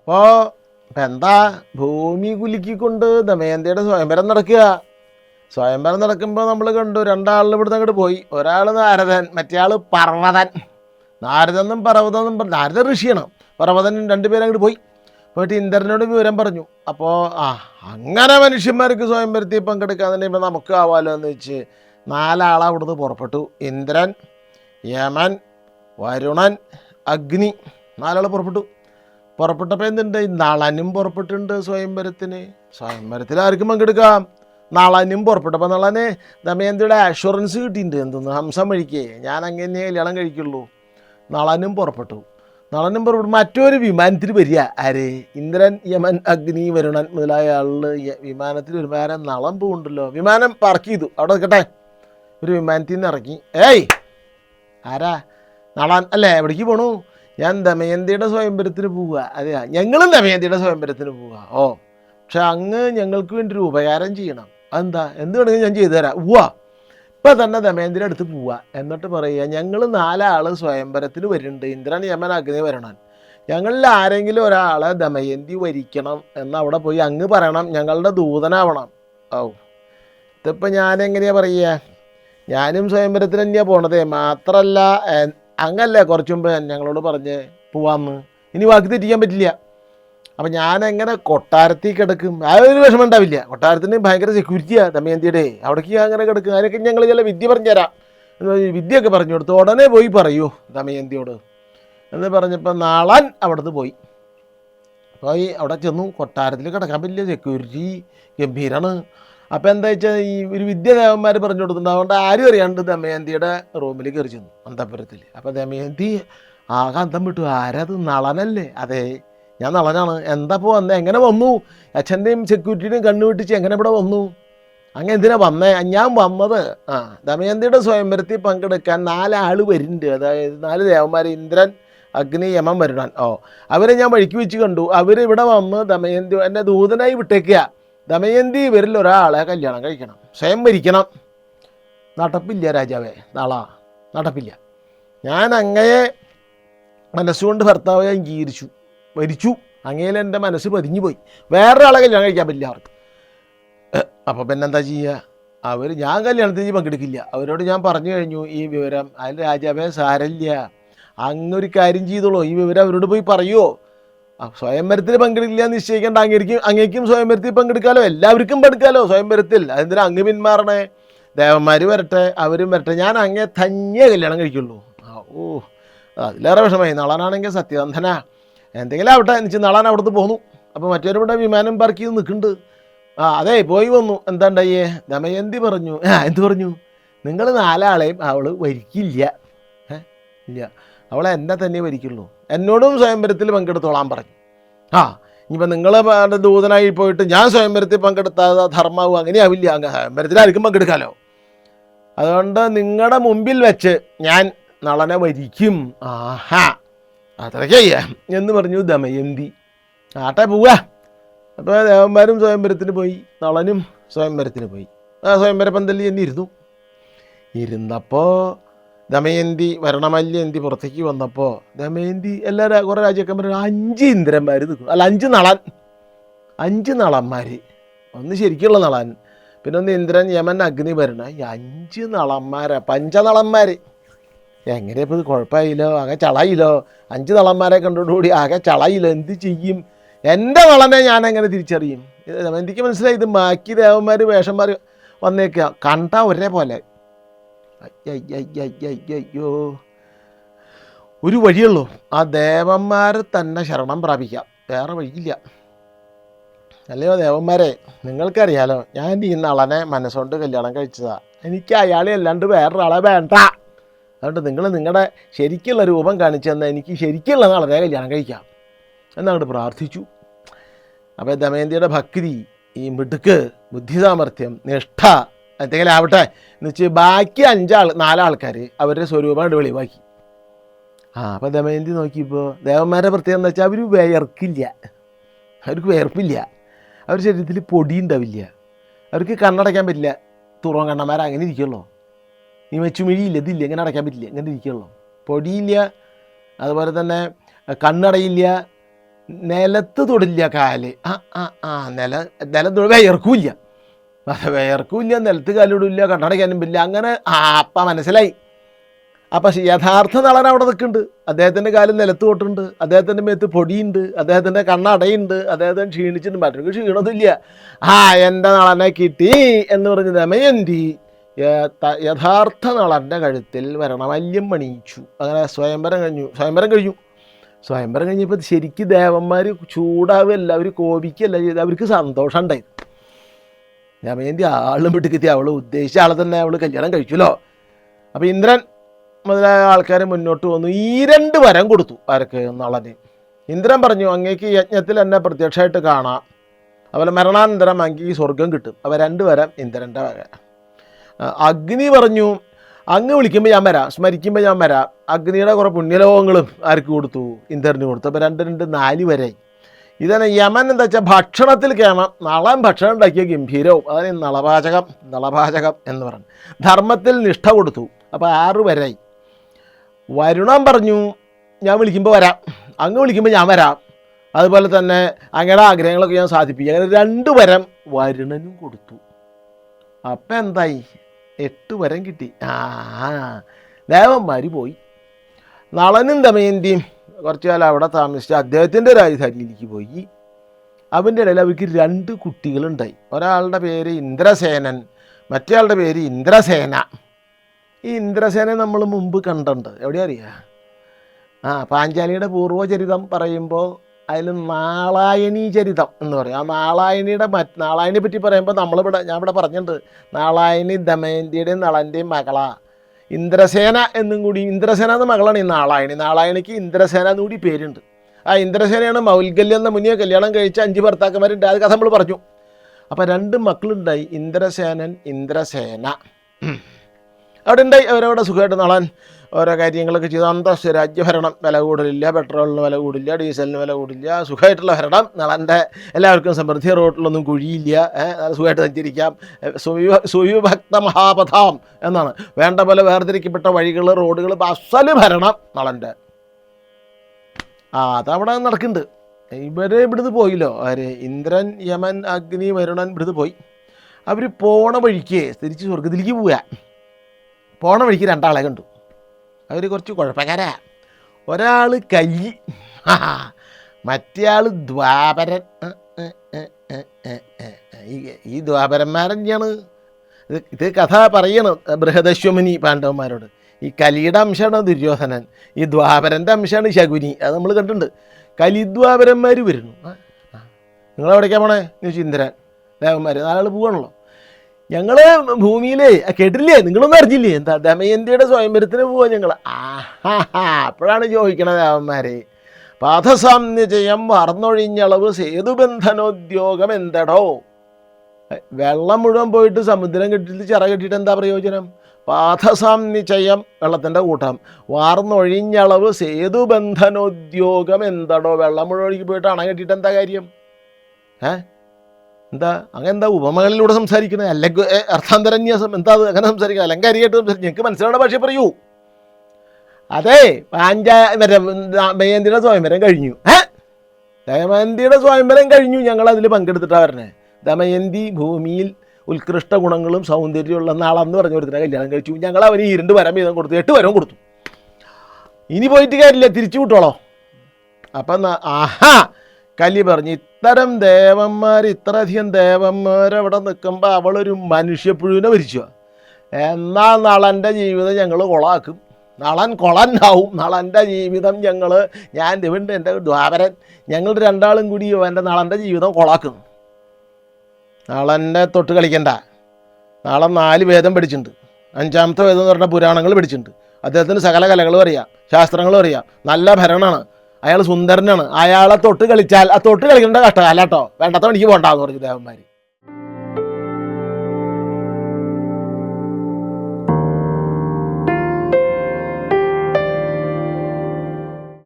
അപ്പോൾ ഇപ്പം എന്താ ഭൂമി കുലുക്കിക്കൊണ്ട് ദമയന്തിയുടെ സ്വയംവരം നടക്കുക? സ്വയംവരം നടക്കുമ്പോൾ നമ്മൾ കണ്ടു രണ്ടാളിൽ ഇവിടുന്ന് അങ്ങോട്ട് പോയി. ഒരാൾ നാരദൻ മറ്റേ ആൾ പർവതൻ. നാരദെന്നും പർവതെന്നും പറഞ്ഞു നാരദ ഋഷിയാണ് പർവതനും രണ്ടുപേരും അങ്ങോട്ട് പോയി. പോയിട്ട് ഇന്ദ്രനോട് വിവരം പറഞ്ഞു. അപ്പോൾ ആ അങ്ങനെ മനുഷ്യന്മാർക്ക് സ്വയംവരത്തിൽ പങ്കെടുക്കാന്നുണ്ടെങ്കിൽ നമുക്ക് ആവാലോ എന്ന് വെച്ച് നാലാൾ അവിടുന്ന് പുറപ്പെട്ടു. ഇന്ദ്രൻ യമൻ വരുണൻ അഗ്നി നാലാൾ പുറപ്പെട്ടു. പുറപ്പെട്ടപ്പോൾ എന്തുണ്ട്? നളനും പുറപ്പെട്ടിട്ടുണ്ട് സ്വയംവരത്തിന്. സ്വയംവരത്തിൽ ആർക്കും പങ്കെടുക്കാം. നളനും പുറപ്പെട്ടപ്പോൾ നളന് ദമയന്തിയുടെ അഷുറൻസ് കിട്ടിയിട്ടുണ്ട്. എന്തെന്ന് ഹംസം വഴിക്കേ. ഞാൻ അങ്ങനെ കല്യാണം കഴിക്കുള്ളൂ. നളനും പുറപ്പെട്ടു. നളനും പുറപ്പെട്ടു. മറ്റൊരു വിമാനത്തിൽ വരിക. ആര്? ഇന്ദ്രൻ യമൻ അഗ്നി വരുണൻ മുതലായ ആളിൽ വിമാനത്തിൽ ഒരു നേരം നളം പോകുന്നുണ്ടല്ലോ വിമാനം പാർക്ക് ചെയ്തു. അവിടെ നിൽക്കട്ടെ. ഒരു വിമാനത്തിൽ നിന്ന് ഇറങ്ങി. ഏയ്! ആരാ? നളൻ. അല്ലേ? എവിടേക്ക് പോണു? ഞാൻ ദമയന്തിയുടെ സ്വയംവരത്തിന് പോവുക. അതെയാ ഞങ്ങളും ദമയന്തിയുടെ സ്വയംവരത്തിന് പോവുക. ഓ പക്ഷെ അങ്ങ് ഞങ്ങൾക്ക് വേണ്ടി ഒരു ഉപകാരം ചെയ്യണം. അതെന്താ? എന്ത് വേണമെങ്കിലും ഞാൻ ചെയ്തു തരാം. ഉവ്വ. ഇപ്പം തന്നെ ദമയന്തിയുടെ അടുത്ത് പോവുക. എന്നിട്ട് പറയുക ഞങ്ങൾ നാലാൾ സ്വയംവരത്തിന് വരുന്നുണ്ട്. ഇന്ദ്രൻ യമൻ അഗ്നി വരണം ഞങ്ങളിൽ ആരെങ്കിലും ഒരാളെ ദമയന്തി വരിക്കണം എന്ന് അവിടെ പോയി അങ്ങ് പറയണം. ഞങ്ങളുടെ ദൂതനാവണം. ഓ ഇതിപ്പോൾ ഞാൻ എങ്ങനെയാ പറയുക? ഞാനും സ്വയംവരത്തിന് തന്നെയാണ് പോണതേ മാത്രമല്ല അങ്ങല്ലേ കുറച്ച് മുമ്പ് ഞങ്ങളോട് പറഞ്ഞ് പോവാന്ന്. ഇനി വാക്ക് തെറ്റിക്കാൻ പറ്റില്ല. അപ്പം ഞാൻ എങ്ങനെ കൊട്ടാരത്തിൽ കിടക്കും? ആ ഒരു വിഷമം ഉണ്ടാവില്ല. കൊട്ടാരത്തിന് ഭയങ്കര സെക്യൂരിറ്റിയാണ് ദമയന്തിയുടെ. അവിടേക്ക് അങ്ങനെ കിടക്കും. അതിനൊക്കെ ഞങ്ങൾ ചില വിദ്യ പറഞ്ഞുതരാം. എന്ന് വിദ്യയൊക്കെ പറഞ്ഞു കൊടുത്തു ഉടനെ പോയി പറയൂ ദമയന്തിയോട്. എന്ന് പറഞ്ഞപ്പോൾ നാളാൻ അവിടുന്ന് പോയി. പോയി അവിടെ ചെന്നു. കൊട്ടാരത്തിൽ കിടക്കാൻ പറ്റില്ല. സെക്യൂരിറ്റി ഗംഭീരാണ്. അപ്പോൾ എന്താ വെച്ചാൽ ഈ ഒരു വിദ്യാദേവന്മാർ പറഞ്ഞു കൊടുത്തിട്ടുണ്ട് അതുകൊണ്ട് ആരും അറിയാണ്ട് ദമയന്തിയുടെ റൂമിൽ കയറി ചെന്നു അന്തപുരത്തിൽ അപ്പോൾ ദമയന്തി ആകെ അന്തം വിട്ടു. ആരത് നളനല്ലേ? അതെ ഞാൻ നളനാണ്. എന്താ പോ വന്നേ? എങ്ങനെ വന്നു? അച്ഛന്റെയും സെക്യൂരിറ്റിയുടെയും കണ്ണു വെട്ടിച്ച് എങ്ങനെ ഇവിടെ വന്നു? അങ്ങനെ എന്തിനാ വന്നേ? ഞാൻ വന്നത് ആ ദമയന്തിയുടെ സ്വയംവരത്തിൽ പങ്കെടുക്കാൻ നാലാൾ വരുന്നുണ്ട്. അതായത് നാല് ദേവന്മാർ ഇന്ദ്രൻ അഗ്നി യമൻ വരുടാൻ ഓ അവരെ ഞാൻ വഴിക്ക് വെച്ച് കണ്ടു. അവരിവിടെ വന്ന് ദമയന്തി എന്നെ ദൂതനായി വിട്ടേക്കുക ദമയന്തി ഇവരിൽ ഒരാളെ കല്യാണം കഴിക്കണം. സ്വയം ഭരിക്കണം നടപ്പില്ല രാജാവേ. നാളാ. നടപ്പില്ല. ഞാൻ അങ്ങയെ മനസ്സുകൊണ്ട് ഭർത്താവെ അംഗീകരിച്ചു. ഭരിച്ചു അങ്ങയിൽ എന്റെ മനസ്സ് പതിഞ്ഞു പോയി. വേറൊരാളെ കല്യാണം കഴിക്കാൻ പറ്റില്ല അവർക്ക്. അപ്പോൾ പിന്നെ എന്താ ചെയ്യുക അവർ ഞാൻ കല്യാണത്തിന് പങ്കെടുക്കില്ല. അവരോട് ഞാൻ പറഞ്ഞു കഴിഞ്ഞു ഈ വിവരം. അതിൽ രാജാവേ സാരല്ല അങ്ങൊരു കാര്യം ചെയ്തോളൂ. ഈ വിവരം അവരോട് പോയി പറയുമോ സ്വയംവരത്തിൽ പങ്കെടുക്കില്ല എന്ന് നിശ്ചയിക്കേണ്ട അങ്ങേക്കും അങ്ങേക്കും സ്വയംവരത്തിൽ പങ്കെടുക്കാലോ. എല്ലാവർക്കും പങ്കെടുക്കാലോ സ്വയംവരത്തിൽ. അതെന്തിനാ അങ്ങ് പിന്മാറണേ? ദേവന്മാർ വരട്ടെ അവരും വരട്ടെ. ഞാൻ അങ്ങേ തന്നെ കല്യാണം കഴിക്കുള്ളൂ. ഓ അതിലേറെ വിഷമമായി. നളനാണെങ്കിൽ സത്യവന്ധന എന്തെങ്കിലും ആവട്ടെ വെച്ചാൽ നളൻ അവിടുത്തെ പോന്നു. അപ്പോൾ മറ്റൊരുവിടെ വിമാനം പാർക്ക് ചെയ്ത് നിൽക്കുന്നുണ്ട്. ആ അതെ പോയി വന്നു. എന്താണ്ടയ്യേ ദമയന്തി പറഞ്ഞു. ആ എന്ത് പറഞ്ഞു? നിങ്ങൾ നാലാളെയും അവൾ വരിക്കില്ല. ഇല്ല. അവളെ എന്നെ തന്നെ ഭരിക്കുള്ളൂ എന്നോടും സ്വയംവരത്തിൽ പങ്കെടുത്തോളാൻ പറഞ്ഞു. ആ ഇനിയിപ്പോൾ നിങ്ങൾ ദൂതനായി പോയിട്ട് ഞാൻ സ്വയംവരത്തിൽ പങ്കെടുത്താതെ ധർമ്മവും അങ്ങനെയാവില്ല. അങ്ങ് സ്വയംവരത്തിൽ ആർക്കും പങ്കെടുക്കാമല്ലോ അതുകൊണ്ട് നിങ്ങളുടെ മുമ്പിൽ വെച്ച് ഞാൻ നളനെ വരിക്കും ആഹാ അത്രയ്ക്കയ്യ എന്ന് പറഞ്ഞു ദമയന്തി. ആട്ടെ പോവുക അപ്പോൾ ദേവന്മാരും സ്വയംവരത്തിന് പോയി നളനും സ്വയംവരത്തിന് പോയി. ആ സ്വയംവര പന്തലിൽ തന്നെ ഇരുന്നു. ഇരുന്നപ്പോൾ ദമയന്തി വരണമല്യന്തി പുറത്തേക്ക് വന്നപ്പോൾ ദമയന്തി എല്ലാ കുറേ രാജ്യക്കാരും അഞ്ച് ഇന്ദ്രന്മാർ നിൽക്കും. അല്ല അഞ്ച് നളൻ. അഞ്ച് നളന്മാർ ഒന്ന് ശരിക്കുള്ള നളൻ പിന്നെ ഒന്ന് ഇന്ദ്രൻ യമൻ അഗ്നി വരണ ഈ അഞ്ച് നളന്മാരാ പഞ്ചനളന്മാർ എങ്ങനെ ഇപ്പോൾ ഇത് കുഴപ്പമായില്ലോ? ആകെ ചളയില്ലോ. അഞ്ച് നളന്മാരെ കണ്ടോടുകൂടി ആകെ ചളയില്ലോ. എന്ത് ചെയ്യും? എന്റെ നളനെ ഞാൻ എങ്ങനെ തിരിച്ചറിയും? എനിക്ക് മനസ്സിലായി ഇത് ബാക്കി ദേവന്മാർ വേഷന്മാർ വന്നേക്കുക കണ്ട ഒരേപോലെ. അയ്യോ ഒരു വഴിയുള്ളൂ. ആ ദേവന്മാരെ തന്നെ ശരണം പ്രാപിക്കാം. വേറെ വഴിയില്ല. അല്ലയോ ദേവന്മാരെ നിങ്ങൾക്കറിയാലോ ഞാൻ ഈ നളനെ മനസ്സുകൊണ്ട് കല്യാണം കഴിച്ചതാ. എനിക്ക് അയാളെ അല്ലാണ്ട് വേറൊരാളെ വേണ്ട. അതുകൊണ്ട് നിങ്ങൾ നിങ്ങളുടെ ശരിക്കുള്ള രൂപം കാണിച്ചു തന്നാൽ എനിക്ക് ശരിക്കുള്ള നളനെ കല്യാണം കഴിക്കാം. എന്നങ്ങോട്ട് പ്രാർത്ഥിച്ചു. അപ്പോൾ ദമയന്തിയുടെ ഭക്തി ഈ മിടുക്ക് ബുദ്ധിസാമർഥ്യം നിഷ്ഠ എന്തെങ്കിലും ആവട്ടെ. എന്ന് വെച്ച് ബാക്കി അഞ്ചാൾ നാലാൾക്കാർ അവരുടെ സ്വരൂപമായിട്ട് വെളിവാക്കി. ആ അപ്പോൾ ദമയന്തി നോക്കിയപ്പോൾ ദേവന്മാരുടെ പ്രത്യേകത എന്താ വെച്ചാൽ അവർ വിയർക്കില്ല. അവർക്ക് വിയർപ്പില്ല. അവർ ശരീരത്തിൽ പൊടി ഉണ്ടാവില്ല. അവർക്ക് കണ്ണടയ്ക്കാൻ പറ്റില്ല. തുറം കണ്ണന്മാർ അങ്ങനെ ഇരിക്കുള്ളൂ. ഈ മെച്ചുമിഴിയില്ല ഇതില്ല ഇങ്ങനെ അടയ്ക്കാൻ പറ്റില്ല ഇങ്ങനെ ഇരിക്കുള്ളൂ. പൊടിയില്ല അതുപോലെ തന്നെ കണ്ണടയില്ല നിലത്ത് തൊടില്ല കാൽ. ആ ആ ആ നില നിലം തൊഴിൽ വിയർക്കൂല്ല. ഇല്ല നിലത്ത് കാലിടില്ല കണ്ണടയ്ക്കാനും പില്ല അങ്ങനെ ആ അപ്പം മനസ്സിലായി. അപ്പം യഥാർത്ഥ നളൻ അവിടെ നിൽക്കുന്നുണ്ട്. അദ്ദേഹത്തിന്റെ കാലിൽ നിലത്ത് തൊട്ടുണ്ട് അദ്ദേഹത്തിന്റെ മേത്ത് പൊടിയുണ്ട്. അദ്ദേഹത്തിന്റെ കണ്ണടയുണ്ട് അദ്ദേഹത്തിന് ക്ഷീണിച്ചിട്ടുണ്ട് മറ്റൊരു ക്ഷീണമൊന്നുമില്ല ആ എന്റെ നളനെ കിട്ടി എന്ന് പറഞ്ഞ് ദമയന്തി യഥാർത്ഥ നളന്റെ കഴുത്തിൽ വരണമല്യം മണിയിച്ചു അങ്ങനെ സ്വയംവരം കഴിഞ്ഞു. സ്വയംവരം കഴിഞ്ഞു. സ്വയംവരം കഴിഞ്ഞപ്പോൾ ശരിക്കും ദേവന്മാർ ചൂടാവുകയല്ല അവർ കോപിക്കുകയല്ല ചെയ്ത്. അവർക്ക് സന്തോഷം ഉണ്ടായി ദമയന്തി ആളും വിട്ടുക്കെത്തി അവൾ ഉദ്ദേശിച്ച ആളെ തന്നെ അവൾ കല്യാണം കഴിച്ചല്ലോ. അപ്പോൾ ഇന്ദ്രൻ മുതലായ ആൾക്കാരെ മുന്നോട്ട് വന്നു. ഈ രണ്ട് വരം കൊടുത്തു ആർക്ക് നളന്. ഇന്ദ്രൻ പറഞ്ഞു അങ്ങേക്ക് യജ്ഞത്തിൽ എന്നെ പ്രത്യക്ഷമായിട്ട് കാണാം. അതുപോലെ മരണാനന്തരം അങ്ങേക്ക് സ്വർഗം കിട്ടും. അവ രണ്ട് വരം ഇന്ദ്രന്റെ വക. അഗ്നി പറഞ്ഞു അങ്ങ് വിളിക്കുമ്പോൾ ഞാൻ വരാം. സ്മരിക്കുമ്പോൾ ഞാൻ വരാം. അഗ്നിയുടെ കുറേ പുണ്യലോകങ്ങളും ആർക്ക് കൊടുത്തു? ഇന്ദ്രന് കൊടുത്തു. അപ്പോൾ രണ്ട് രണ്ട് നാല് വരെ ഇതാണ് യമൻ എന്താ വെച്ചാൽ ഭക്ഷണത്തിൽ കേമം നളൻ ഭക്ഷണം ഉണ്ടാക്കിയ ഗംഭീരവും. അതാണ് ഈ നളപാചകം നളപാചകം എന്ന് പറഞ്ഞു ധർമ്മത്തിൽ നിഷ്ഠ കൊടുത്തു. അപ്പോൾ ആറ് വരായി. വരുണം പറഞ്ഞു ഞാൻ വിളിക്കുമ്പോൾ വരാം. അങ്ങ് വിളിക്കുമ്പോൾ ഞാൻ വരാം. അതുപോലെ തന്നെ അങ്ങയുടെ ആഗ്രഹങ്ങളൊക്കെ ഞാൻ സാധിപ്പിക്കും. അങ്ങനെ രണ്ട് വരം വരുണനും കൊടുത്തു. അപ്പം എന്തായി? എട്ട് വരം കിട്ടി. ആ ദേവന്മാർ പോയി. നളനും ദമയന്തിയും കുറച്ചു കാലം അവിടെ താമസിച്ച് അദ്ദേഹത്തിന്റെ രാജധാനിയിലേക്ക് പോയി. അവന്റെ ഇടയിൽ അവർക്ക് രണ്ട് കുട്ടികളുണ്ടായി. ഒരാളുടെ പേര് ഇന്ദ്രസേനൻ മറ്റേയാളുടെ പേര് ഇന്ദ്രസേന. ഈ ഇന്ദ്രസേനെ നമ്മൾ മുമ്പ് കണ്ടിട്ടുണ്ട്. എവിടെ അറിയാം? ആ പാഞ്ചാലിയുടെ പൂർവചരിതം പറയുമ്പോൾ അതിൽ നാളായണീ ചരിതം എന്ന് പറയും. ആ നാളായണിയുടെ മറ്റ് നാളായണിയെ പറ്റി പറയുമ്പോൾ നമ്മളിവിടെ ഞാൻ ഇവിടെ പറഞ്ഞിട്ടുണ്ട്. നാളായണി ദമയന്തിയുടെയും നളന്റെയും മകളാ. ഇന്ദ്രസേന എന്നും കൂടി ഇന്ദ്രസേന എന്ന മകളാണ് ഈ നാളായണി. നാളായണിക്ക് ഇന്ദ്രസേന എന്ന് കൂടി പേരുണ്ട്. ആ ഇന്ദ്രസേനയാണ് മൗൽഗല്യം എന്ന മുനിയെ കല്യാണം കഴിച്ച അഞ്ച് ഭർത്താക്കന്മാരുണ്ട്. അത് കഥ നമ്മൾ പറഞ്ഞു. അപ്പോൾ രണ്ട് മക്കളുണ്ടായി. ഇന്ദ്രസേനൻ ഇന്ദ്രസേന. അവിടെ ഉണ്ടായി. അവരവിടെ സുഖമായിട്ട് നളാൻ ഓരോ കാര്യങ്ങളൊക്കെ ചെയ്ത് അന്തസ് രാജ്യഭരണം വില കൂടലില്ല പെട്രോളിന് വില കൂടില്ല ഡീസലിന് വില കൂടില്ല സുഖമായിട്ടുള്ള ഭരണം. നളന്റെ എല്ലാവർക്കും സമൃദ്ധി റോട്ടിലൊന്നും കുഴിയില്ല. സുഖമായിട്ട് സഞ്ചരിക്കാം സുവിഭക്ത മഹാപഥാം എന്നാണ്. വേണ്ട പോലെ വേർതിരിക്കപ്പെട്ട വഴികൾ റോഡുകൾ അസൽ ഭരണം നളന്റെ ആ അതവിടെ നടക്കുന്നുണ്ട്. ഇവരെ ഇവിടുന്ന് പോയില്ലോ. ആര് ഇന്ദ്രൻ യമൻ അഗ്നി വരുണൻ ഇവിടുന്ന് പോയി. അവർ പോണ വഴിക്ക് തിരിച്ച് സ്വർഗത്തിലേക്ക് പോവുക. പോണ വഴിക്ക് രണ്ടാളെ കണ്ടു. അവർ കുറച്ച് കുഴപ്പക്കാരാ. ഒരാൾ കയ്യി. മറ്റേ ആൾ ദ്വാപരൻ. ഈ ദ്വാപരന്മാരെന്നെയാണ് ഇത് ഇത് കഥ പറയണം ബൃഹദശ്വമിനി പാണ്ഡവന്മാരോട്. ഈ കലിയുടെ അംശമാണ് ദുര്യോധനൻ. ഈ ദ്വാപരന്റെ അംശമാണ് ശകുനി. അത് നമ്മൾ കണ്ടിട്ടുണ്ട്. കലിദ്വാപരന്മാർ വരുന്നു. ആ. പോണേ? എന്ന് ഇന്ദ്രൻ. ദേവന്മാർ നാലാൾ പോവാണല്ലോ. ഞങ്ങൾ ഭൂമിയിലെ കേട്ടില്ലേ നിങ്ങളൊന്നും അറിഞ്ഞില്ലേ? എന്താ ദമയന്തിയുടെ സ്വയംവരത്തിന് പോവാ ഞങ്ങൾ അപ്പോഴാണ് ചോദിക്കണത് ദേവന്മാരെ പാഥസാമ്യജയം വറന്നൊഴിഞ്ഞളവ് സേതുബന്ധനോദ്യോഗം എന്തടോ? വെള്ളം മുഴുവൻ പോയിട്ട് സമുദ്രം കെട്ടിട്ട് ചിറ കെട്ടിയിട്ട് എന്താ പ്രയോജനം? പാഥസാം നിശ്ചയം വെള്ളത്തിന്റെ കൂട്ടം. വാർന്നൊഴിഞ്ഞളവ് സേതുബന്ധനോദ്യോഗം എന്തടോ? വെള്ളം മുഴുവൻ പോയിട്ട് അണ കെട്ടിയിട്ട് എന്താ കാര്യം? ഏ? എന്താ അങ്ങനെ എന്താ ഉപമകളിലൂടെ സംസാരിക്കുന്നത്? അല്ലെങ്കിൽ അർത്ഥാന്തരന്യാസം എന്താ അത്? അങ്ങനെ സംസാരിക്കുക അലങ്കാരിയായിട്ട് സംസാരിക്കും ഞങ്ങൾക്ക് മനസ്സിലാവുന്ന ഭാഷ പറയൂ. അതെ പാഞ്ചാ മറ്റേ സ്വയംവരം കഴിഞ്ഞു. ഏ? ദമയന്തിയുടെ സ്വയംവരം കഴിഞ്ഞു. ഞങ്ങൾ അതിൽ പങ്കെടുത്തിട്ടാണ് വരണേ. ദമയന്തി ഭൂമിയിൽ ഉത്കൃഷ്ട ഗുണങ്ങളും സൗന്ദര്യമുള്ള നാളെന്ന് പറഞ്ഞു ഒരുത്തിനെ കല്യാണം കഴിച്ചു. ഞങ്ങൾ അവന് ഈ രണ്ട് വരം വീതം കൊടുത്തു. എട്ട് വരം കൊടുത്തു. ഇനി പോയിട്ട് കാര്യമില്ല. തിരിച്ചു വിട്ടോളോ അപ്പം ആഹാ. കലി പറഞ്ഞു ഇത്തരം ദേവന്മാർ ഇത്രയധികം ദേവന്മാർ അവിടെ നിൽക്കുമ്പോൾ അവളൊരു മനുഷ്യപ്പുഴുവിനെ ഭരിച്ചു എന്നാൽ നളന്റെ ജീവിതം ഞങ്ങൾ കൊളാക്കും. നളൻ കൊളന്നാവും നളന്റെ ജീവിതം ഞങ്ങൾ ഞാൻ ദിവണ്ട് എന്റെ ദ്വാപരൻ. ഞങ്ങൾ രണ്ടാളും കൂടി എന്റെ നളന്റെ ജീവിതം കൊളാക്കും. നളന്റെ തൊട്ട് കളിക്കണ്ട. നാളെ നാല് വേദം പഠിച്ചിട്ടുണ്ട്. അഞ്ചാമത്തെ വേദം എന്ന് പറഞ്ഞാൽ പുരാണങ്ങൾ പഠിച്ചിട്ടുണ്ട്. അദ്ദേഹത്തിന് സകല കലകളും അറിയാം ശാസ്ത്രങ്ങളും അറിയാം. നല്ല ഭരണമാണ്. അയാൾ സുന്ദരനാണ്. അയാളെ തൊട്ട് കളിച്ചാൽ ആ തൊട്ട് കളിക്കേണ്ട കഷ്ടകാല കേട്ടോ വേണ്ടാത്ത പണിക്ക് പോകണ്ടെന്ന് പറഞ്ഞു ദേവന്മാർ